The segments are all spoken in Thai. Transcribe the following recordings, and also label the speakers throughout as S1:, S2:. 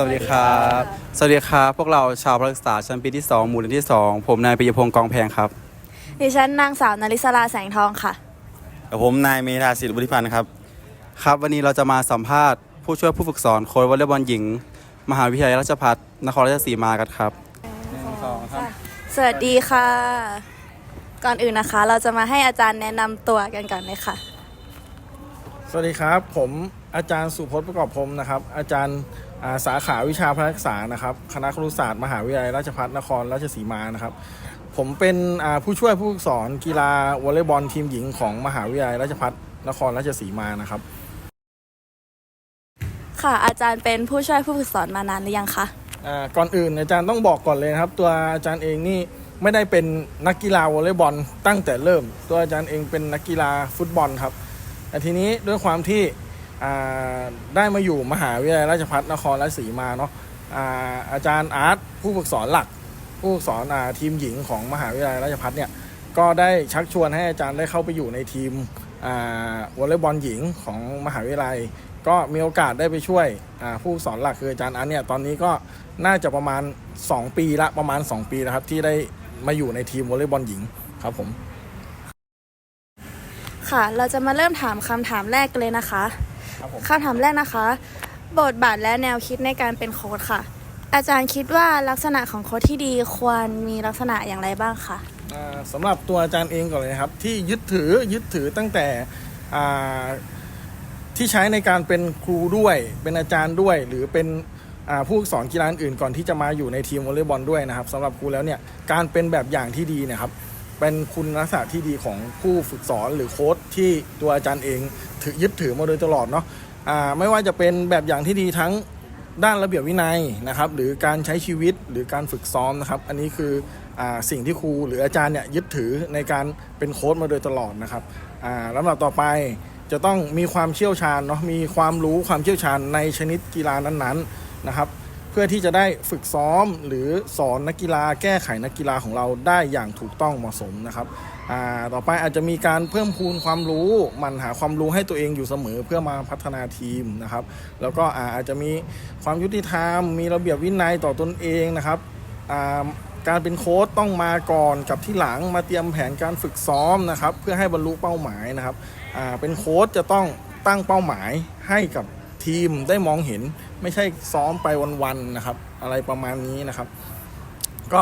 S1: สวัสดีครับ สวัสดีครับ พวกเราชาวพลักษาชั้นปีที่ 2 หมู่เรียนที่ 2 ผมนายปิยพงศ์กองแพงครับ
S2: ดิฉันนางสาวนาริศราแสงทองค่ะ
S3: ผมนายเมธาศิริบุริพันธ์ครับ
S1: ครับ วันนี้เราจะมาสัมภาษณ์ผู้ช่วยผู้ฝึกสอนโค้ชวอลเลย์บอลหญิง มหาวิทยาลัยราชภัฏนครราชสีมากันครับหนึ่งสองสาม
S2: สวัสดีค่ะ ก่อนอื่นนะคะ เราจะมาให้อาจารย์แนะนำตัวกันก่อนเลยค่ะ
S4: สวัสดีครับ ผม อาจารย์สุพจน์ประกอบพรหมนะครับ อาจารย์อ่าสาขาวิชาพฤกษานะครับ คณะครุศาสตร์มหาวิทยาลัยราชภัฏนครราชสีมานะครับ ผมเป็นอ่าผู้ช่วยผู้ฝึกสอนกีฬาวอลเลย์บอลทีมหญิงของมหาวิทยาลัยราชภัฏนครราชสีมานะครับ
S2: ค่ะอาจารย์เป็นผู้ช่วยผู้ฝึกสอนมานานหรือยังคะ
S4: อ่าก่อนอื่นอาจารย์ต้องบอกก่อนเลยนะครับ ตัวอาจารย์เองนี่ไม่ได้เป็นนักกีฬาวอลเลย์บอลตั้งแต่เริ่ม ตัวอาจารย์เองเป็นนักกีฬาฟุตบอลครับแต่ทีนี้ด้วยความที่อ่า ได้มาอยู่มหาวิทยาลัยราชภัฏนครราชสีมาเนาะอาอาจารย์อาร์ตผู้ฝึกสอนหลัก ผู้ฝึกสอนอทีมหญิงของมหาวิทยาลัยราชภัฏเนี่ยก็ได้ชักชวนให้อาจารย์ได้เข้าไปอยู่ในทีมวอลเลย์บอลหญิงของมหาวิทยาลัย ก็มีโอกาสได้ไปช่วยผู้สอนหลักคืออาจารย์อันเนี่ยตอนนี้ก็น่าจะประมาณ 2 ปีละประมาณ 2 ปีแล้วครับที่ได้มาอยู่ในทีมวอลเลย์บอลหญิงครับผม
S2: ค่ะเราจะมาเริ่มถามคำถามแรกกันเลยนะคะ
S4: ครับผม
S2: คำถามแรกนะคะ บทบาทและแนวคิดในการเป็นโค้ชค่ะ อาจารย์คิดว่าลักษณะของโค้ชที่ดีควรมีลักษณะอย่างไรบ้างคะ
S4: อ่าสำหรับตัวอาจารย์เองก่อนเลยนะครับ ที่ยึดถือยึดถือตั้งแต่อ่าที่ใช้ในการเป็นครูด้วย เป็นอาจารย์ด้วย หรือเป็นอ่าผู้สอนกีฬาอื่นก่อนที่จะมาอยู่ในทีมวอลเลย์บอลด้วยนะครับสำหรับครูแล้วเนี่ยการเป็นแบบอย่างที่ดีเนะครับ เป็นคุณลักษณะที่ดีของผู้ฝึกสอนหรือโค้ชที่ตัวอาจารย์เองถือยึดถือมาโดยตลอดเนาะอ่าไม่ว่าจะเป็นแบบอย่างที่ดีทั้งด้านระเบียบวินัยนะครับ หรือการใช้ชีวิตหรือการฝึกซ้อมนะครับ อันนี้คืออาสิ่งที่ครูหรืออาจารย์เนี่ยยึดถือในการเป็นโค้ชมาโดยตลอดนะครับอ่าลำดับต่อไปจะต้องมีความเชี่ยวชาญเนาะมีความรู้ความเชี่ยวชาญในชนิดกีฬานั้นๆนะครับ พื่อที่จะได้ฝึกซ้อมหรือสอนนักกีฬาแก้ไขนักกีฬาของเราได้อย่างถูกต้องเหมาะสมนะครับต่อไปอาจจะมีการเพิ่มพูนความรู้มันหาความรู้ให้ตัวเองอยู่เสมอเพื่อมาพัฒนาทีมนะครับ แล้วก็อาจจะมีความยุติธรรม มีระเบียบวินัยต่อตนเองนะครับการเป็นโค้ชต้องมาก่อนกับที่หลังมาเตรียมแผนการฝึกซ้อมนะครับ เพื่อให้บรรลุเป้าหมายนะครับเป็นโค้ชจะต้องตั้งเป้าหมายให้กับทีมได้มองเห็น ไม่ใช่ซ้อมไปวันๆนะครับ อะไรประมาณนี้นะครับ ก็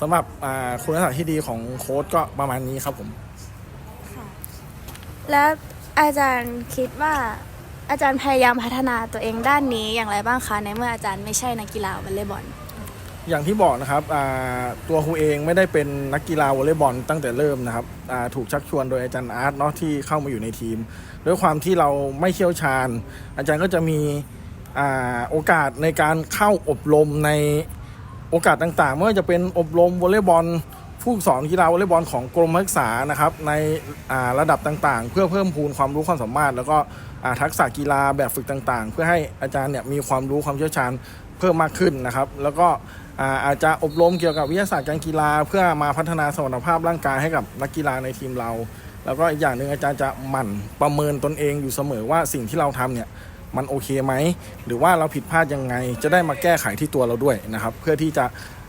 S4: สำหรับอ่าคุณลักษณะที่ดีของโค้ชก็ประมาณนี้ครับผม
S2: และอาจารย์คิดว่าอาจารย์พยายามพัฒนาตัวเองด้านนี้อย่างไรบ้างคะในเมื่ออาจารย์ไม่ใช่นักกีฬาวอลเลย์บอล
S4: อย่างที่บอกนะครับอ่าตัวครูเองไม่ได้เป็นนักกีฬาวอลเลย์บอลตั้งแต่เริ่มนะครับอ่าถูกชักชวนโดยอาจารย์อาร์ตเนาะที่เข้ามาอยู่ในทีม ด้วยความที่เราไม่เชี่ยวชาญ อาจารย์ก็จะมีอ่า โอกาสในการเข้าอบรมในโอกาสต่างๆไม่ว่าจะเป็นอบรมวอลเลย์บอลผู้สอนกีฬาวอลเลย์บอลของกรมศึกษานะครับในระดับต่างๆ เพื่อเพิ่มพูนความรู้ความสามารถ แล้วก็ทักษะกีฬาแบบฝึกต่างๆ เพื่อให้อาจารย์เนี่ยมีความรู้ความเชี่ยวชาญเพิ่มมากขึ้นนะครับ แล้วก็อาอาจจะอบรมเกี่ยวกับวิทยาศาสตร์การกีฬา เพื่อมาพัฒนาสมรรถภาพร่างกายให้กับนักกีฬาในทีมเรา แล้วก็อีกอย่างหนึ่งอาจารย์จะหมั่นประเมินตนเองอยู่เสมอว่าสิ่งที่เราทำเนี่ย มันโอเคไหม หรือว่าเราผิดพลาดยังไง จะได้มาแก้ไขที่ตัวเราด้วยนะครับ เพื่อที่จะ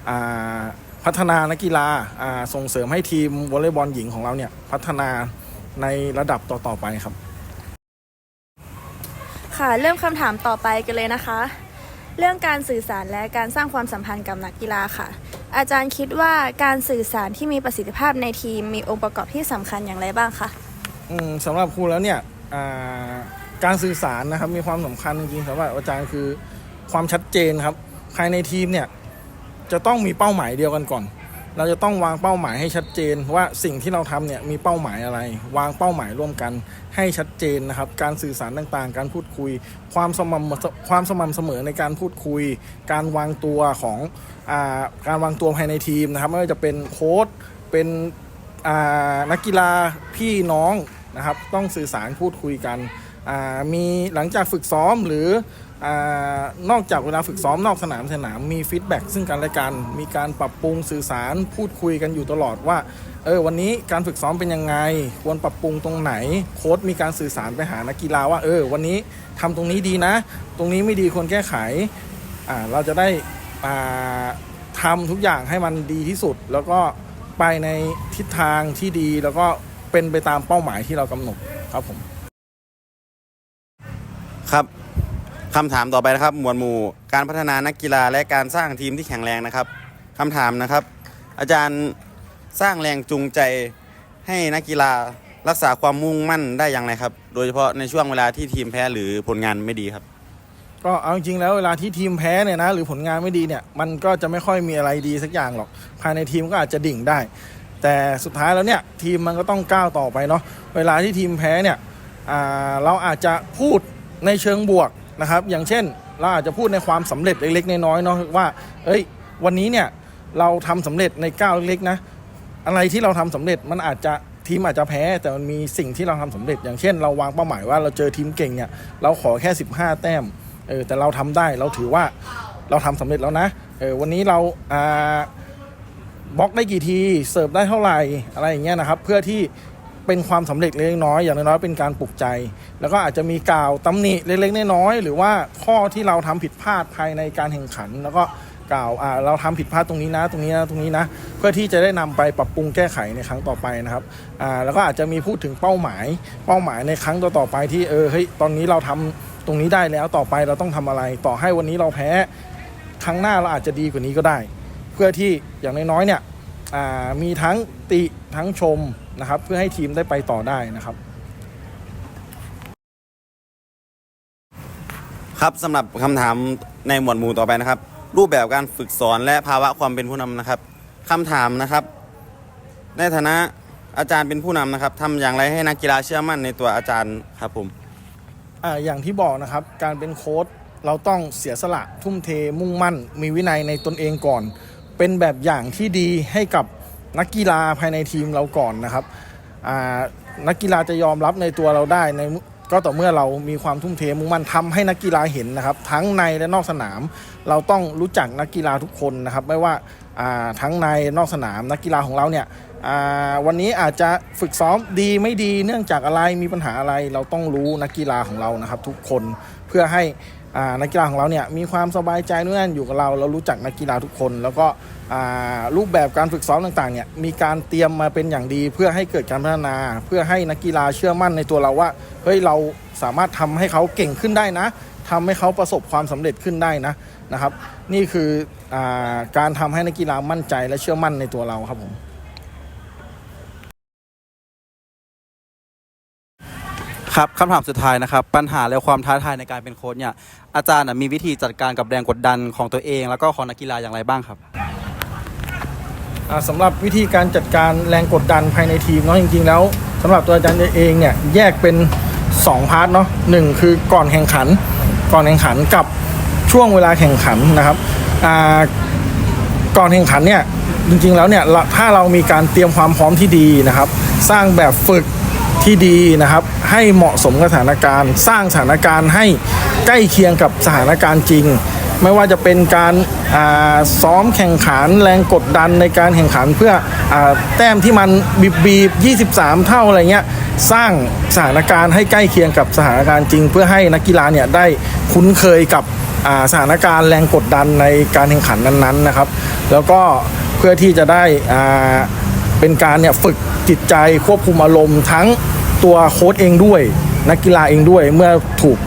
S4: อ่าพัฒนานักกีฬาอ่าส่งเสริมให้ทีมวอลเลย์บอลหญิงของเราเนี่ยพัฒนาในระดับต่อๆไปครับ
S2: ค่ะเริ่มคำถามต่อไปกันเลยนะคะ เรื่องการสื่อสารและการสร้างความสัมพันธ์กับนักกีฬาค่ะ อาจารย์คิดว่าการสื่อสารที่มีประสิทธิภาพในทีมมีองค์ประกอบที่สำคัญอย่างไรบ้างคะ
S4: อืมสำหรับครูแล้วเนี่ยอ่า การสื่อสารนะครับมีความสำคัญจริงๆสำหรับอาจารย์คือความชัดเจนครับ ภายในทีมเนี่ยจะต้องมีเป้าหมายเดียวกันก่อน เราจะต้องวางเป้าหมายให้ชัดเจนว่าสิ่งที่เราทำเนี่ยมีเป้าหมายอะไร วางเป้าหมายร่วมกันให้ชัดเจนนะครับ การสื่อสารต่างๆ การพูดคุย ความสม่ำความสม่ำเสมอในการพูดคุย การวางตัวของอาการวางตัวภายในทีมนะครับไม่ว่าจะเป็นโค้ชเป็นนักกีฬาพี่น้องนะครับ ต้องสื่อสารพูดคุยกัน มีหลังจากฝึกซ้อมหรืออนอกจากเวลาฝึกซ้อมนอกสนามสนามมีฟีดแบ็กซึ่งกันและกัน มีการปรับปรุงสื่อสารพูดคุยกันอยู่ตลอดว่าเออวันนี้การฝึกซ้อมเป็นยังไง ควรปรับปรุงตรงไหน โค้ชมีการสื่อสารไปหานักกีฬาว่าเออวันนี้ทำตรงนี้ดีนะ ตรงนี้ไม่ดีควรแก้ไขอ่าเราจะได้อ่าทำทุกอย่างให้มันดีที่สุด แล้วก็ไปในทิศทางที่ดีแล้วก็เป็นไปตามเป้าหมายที่เรากำหนดครับผม
S3: ครับคำถามต่อไปนะครับ หมวดหมู่ การพัฒนานักกีฬาและการสร้างทีมที่แข็งแรงนะครับคำถามนะครับ อาจารย์สร้างแรงจูงใจให้นักกีฬารักษาความมุ่งมั่นได้อย่างไรครับ โดยเฉพาะในช่วงเวลาที่ทีมแพ้หรือผลงานไม่ดีครับ
S4: ก็เอาจริงๆแล้วเวลาที่ทีมแพ้เนี่ยนะหรือผลงานไม่ดีเนี่ยมันก็จะไม่ค่อยมีอะไรดีสักอย่างหรอก ภายในทีมก็อาจจะดิ่งได้ แต่สุดท้ายแล้วเนี่ยทีมมันก็ต้องก้าวต่อไปเนาะเวลาที่ทีมแพ้เนี่ยเราอาจจะพูด ในเชิงบวกนะครับ อย่างเช่นเราอาจจะพูดในความสำเร็จเล็กๆน้อยๆเนาะว่า เอ้ย วันนี้เนี่ยเราทำสำเร็จในก้าวเล็กๆนะ อะไรที่เราทำสำเร็จมันอาจจะทีมอาจจะแพ้แต่มันมีสิ่งที่เราทำสำเร็จ อย่างเช่น เราวางเป้าหมายว่าเราเจอทีมเก่งเนี่ยเราขอแค่ 15 แต้มเออแต่เราทำได้เราถือว่าเราทำสำเร็จแล้วนะเออวันนี้เราอ่าบล็อกได้กี่ทีเสิร์ฟได้เท่าไหร่อะไรอย่างเงี้ยนะครับ เพื่อที่ เป็นความสำเร็จเล็กน้อยอย่างน้อยๆเป็นการปลุกใจ แล้วก็อาจจะมีกล่าวตำหนิเล็กๆน้อยๆหรือว่าข้อที่เราทำผิดพลาดภายในการแข่งขัน แล้วก็กล่าวอ่าเราทำผิดพลาดตรงนี้นะ ตรงนี้นะตรงนี้นะ เพื่อที่จะได้นำไปปรับปรุงแก้ไขในครั้งต่อไปนะครับอ่าแล้วก็อาจจะมีพูดถึงเป้าหมาย เป้าหมายในครั้งต่อๆไปที่เออเฮ้ยตอนนี้เราทำตรงนี้ได้แล้วต่อไปเราต้องทำอะไร ต่อให้วันนี้เราแพ้ครั้งหน้าเราอาจจะดีกว่านี้ก็ได้ เพื่อที่อย่างน้อยๆเนี่ย มีทั้งติทั้งชมนะครับ เพื่อให้ทีมได้ไปต่อได้นะครับ
S3: ครับสำหรับคำถามในหมวดหมู่ต่อไปนะครับ รูปแบบการฝึกสอนและภาวะความเป็นผู้นำนะครับคำถามนะครับ ในฐานะอาจารย์เป็นผู้นำนะครับทำอย่างไรให้นักกีฬาเชื่อมั่นในตัวอาจารย์ครับผม
S4: อ่าอย่างที่บอกนะครับการเป็นโค้ชเราต้องเสียสละทุ่มเทมุ่งมั่น มีวินัยในตนเองก่อน เป็นแบบอย่างที่ดีให้กับนักกีฬาภายในทีมเราก่อนนะครับนักกีฬาจะยอมรับในตัวเราได้ในก็ต่อเมื่อเรามีความทุ่มเทมุ่งมั่นทำให้นักกีฬาเห็นนะครับ ทั้งในและนอกสนาม เราต้องรู้จักนักกีฬาทุกคนนะครับ ไม่ว่าาทั้งในนอกสนาม นักกีฬาของเราเนี่ยวันนี้อาจจะฝึกซ้อมดีไม่ดีเนื่องจากอะไรมีปัญหาอะไร เราต้องรู้นักกีฬาของเรานะครับ ทุกคนเพื่อให้ นักกีฬาของเราเนี่ยมีความสบายใจนู่นนั่นอยู่กับเรา เรารู้จักนักกีฬาทุกคน แล้วก็รูปแบบการฝึกซ้อมต่างๆเนี่ยมีการเตรียมมาเป็นอย่างดี เพื่อให้เกิดการพัฒนา เพื่อให้นักกีฬาเชื่อมั่นในตัวเราว่าเฮ้ยเราสามารถทำให้เขาเก่งขึ้นได้นะทำให้เขาประสบความสำเร็จขึ้นได้นะนะครับ นี่คืออการทำให้นักกีฬามั่นใจและเชื่อมั่นในตัวเราครับผม
S1: ครับคำถามสุดท้ายนะครับ ปัญหาและความท้าทายในการเป็นโค้ชเนี่ยอาจารย์มีวิธีจัดการกับแรงกดดันของตัวเอง แล้วก็ของนักกีฬาอย่างไรบ้างครับ
S4: อ่าสำหรับวิธีการจัดการแรงกดดันภายในทีมเนาะจริงๆ แล้วสำหรับตัวอาจารย์เองเนี่ยแยกเป็น 2 พาร์ทเนาะหนึ่งคือก่อนแข่งขัน ก่อนแข่งขันกับช่วงเวลาแข่งขันนะครับก่อนแข่งขันเนี่ยจริงๆแล้วเนี่ยถ้าเรามีการเตรียมความพร้อมที่ดีนะครับ สร้างแบบฝึก ที่ดีนะครับ ให้เหมาะสมกับสถานการณ์ สร้างสถานการณ์ให้ใกล้เคียงกับสถานการณ์จริง ไม่ว่าจะเป็นการาซ้อมแข่งขันแรงกดดันในการแข่งขันเพื่ออแต้มที่มันบีบบีบ23 เท่าอะไรเงี้ยสร้างสถานการณ์ให้ใกล้เคียงกับสถานการณ์จริง เพื่อให้นักกีฬาเนี่ยได้คุ้นเคยกับสถานการณ์แรงกดดันในการแข่งขันนั้นๆนะครับ แล้วก็เพื่อที่จะได้เป็นการเนี่ยฝึกจิตใจควบคุมอารมณ์ทั้ง ตัวโค้ชเองด้วย นักกีฬาเองด้วยเมื่อถูก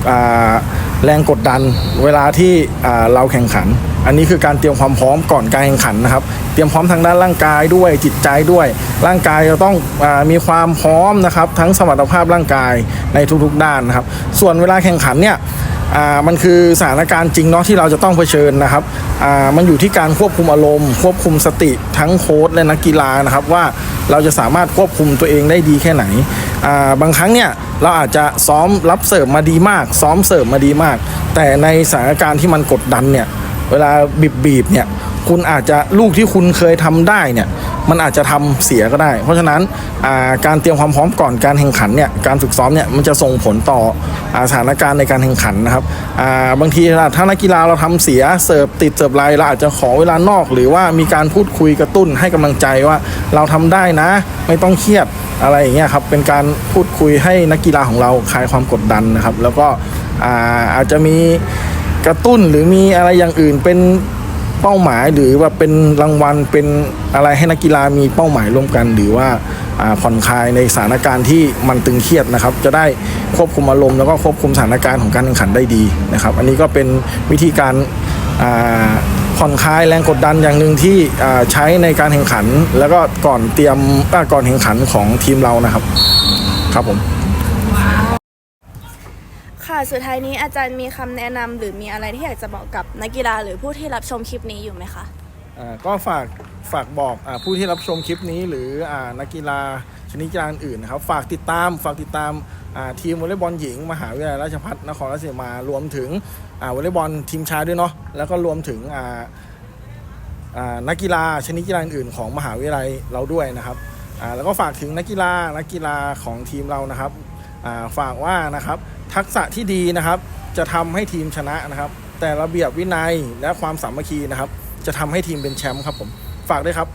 S4: แรงกดดันเวลาที่เราแข่งขัน อันนี้คือการเตรียมความพร้อมก่อนการแข่งขันนะครับ เตรียมพร้อมทางด้านร่างกายด้วยจิตใจด้วย ร่างกายจะต้องอมีความพร้อมนะครับ ทั้งสมรรถภาพร่างกายในทุกๆด้านนะครับ ส่วนเวลาแข่งขันเนี่ยมันคือสถานการณ์จริงเนาะที่เราจะต้องเผชิญนะครับ มันอยู่ที่การควบคุมอารมณ์ ควบคุมสติทั้งโค้ชและนักกีฬานะครับว่า เราจะสามารถควบคุมตัวเองได้ดีแค่ไหนาบางครั้งเนี่ยเราอาจจะซ้อมรับเสิร์ฟมาดีมาก ซ้อมเสิร์ฟมาดีมาก แต่ในสถานการณ์ที่มันกดดันเนี่ย เวลาบีบบีบๆเนี่ย คุณอาจจะลูกที่คุณเคยทำได้เนี่ย มันอาจจะทำเสียก็ได้ เพราะฉะนั้นการเตรียมความพร้อมก่อนการแข่งขันเนี่ยการฝึกซ้อมเนี่ยมันจะส่งผลต่ออสถานการณ์ในการแข่งขันนะครับาบางทีถ้านักกีฬาเราทำเสียเสิร์ฟติดเสิร์ฟไรเราอาจจะขอเวลานอก หรือว่ามีการพูดคุยกระตุ้นให้กำลังใจว่าเราทำได้นะ ไม่ต้องเครียดอะไรอย่างเงี้ยครับเป็นการพูดคุยให้นักกีฬาของเราคลายความกดดันนะครับ แล้วก็อาอาจจะมีกระตุ้นหรือมีอะไรอย่างอื่นเป็น เป้าหมายหรือว่าเป็นรางวัลเป็นอะไรให้นักกีฬามีเป้าหมายร่วมกัน หรือว่าผ่อนคลายในสถานการณ์ที่มันตึงเครียดนะครับ จะได้ควบคุมอารมณ์แล้วก็ควบคุมสถานการณ์ของการแข่งขันได้ดีนะครับ อันนี้ก็เป็นวิธีการผ่อนคลายแรงกดดันอย่างหนึ่งที่ใช้ในการแข่งขัน แล้วก็ก่อนเตรียมก่อนแข่งขันของทีมเรานะครับ ครับผม
S2: ค่ะ สุดท้ายนี้อาจารย์มีคำแนะนำหรือมีอะไรที่อยากจะบอกกับนักกีฬาหรือผู้ที่รับชมคลิปนี้อยู่ไหมคะ
S4: ก็ฝากฝากบอกอผู้ที่รับชมคลิปนี้ หรืออนักกีฬาชนิดกีฬาอื่นนะครับ ฝากติดตามฝากติดตามทีมวอลเลย์บอลหญิง มหาวิทยาลัยราชภัฏนครราชสีมารวมถึงวอลเลย์บอลทีมชายด้วยเนาะแล้วก็รวมถึงนักกีฬาชนิดกีฬาอื่นของมหาวิทยาลัยเราด้วยนะครับแล้วก็ฝากถึงนักกีฬานักกีฬาของทีมเรานะครับฝากว่านะครับ ทักษะที่ดีนะครับ จะทำให้ทีมชนะนะครับ แต่ระเบียบวินัยและความสามัคคีนะครับ จะทำให้ทีมเป็นแชมป์ครับผมฝากด้วยครับ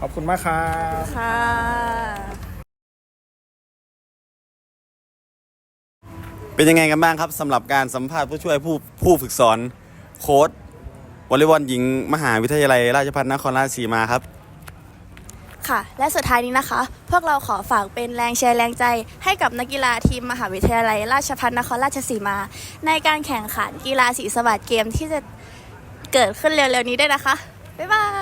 S4: ขอบคุณมากครับ
S2: ค่ะ
S3: เป็นยังไงกันบ้างครับสำหรับการสัมภาษณ์ผู้ช่วยผู้ผู้ฝึกสอนโค้ดวอลเลย์บอลหญิง มหาวิทยาลัยราชภัฏนครราชสีมาครับ
S2: ค่ะ และสุดท้ายนี้นะคะ พวกเราขอฝากเป็นแรงเชียร์แรงใจ ให้กับนักกีฬาทีมมหาวิทยาลัย ราชภัฏนครราชสีมา ในการแข่งขันกีฬาสีสวัสดเกมที่จะเกิดขึ้นเร็วๆนี้ด้วยนะคะ บ๊ายบาย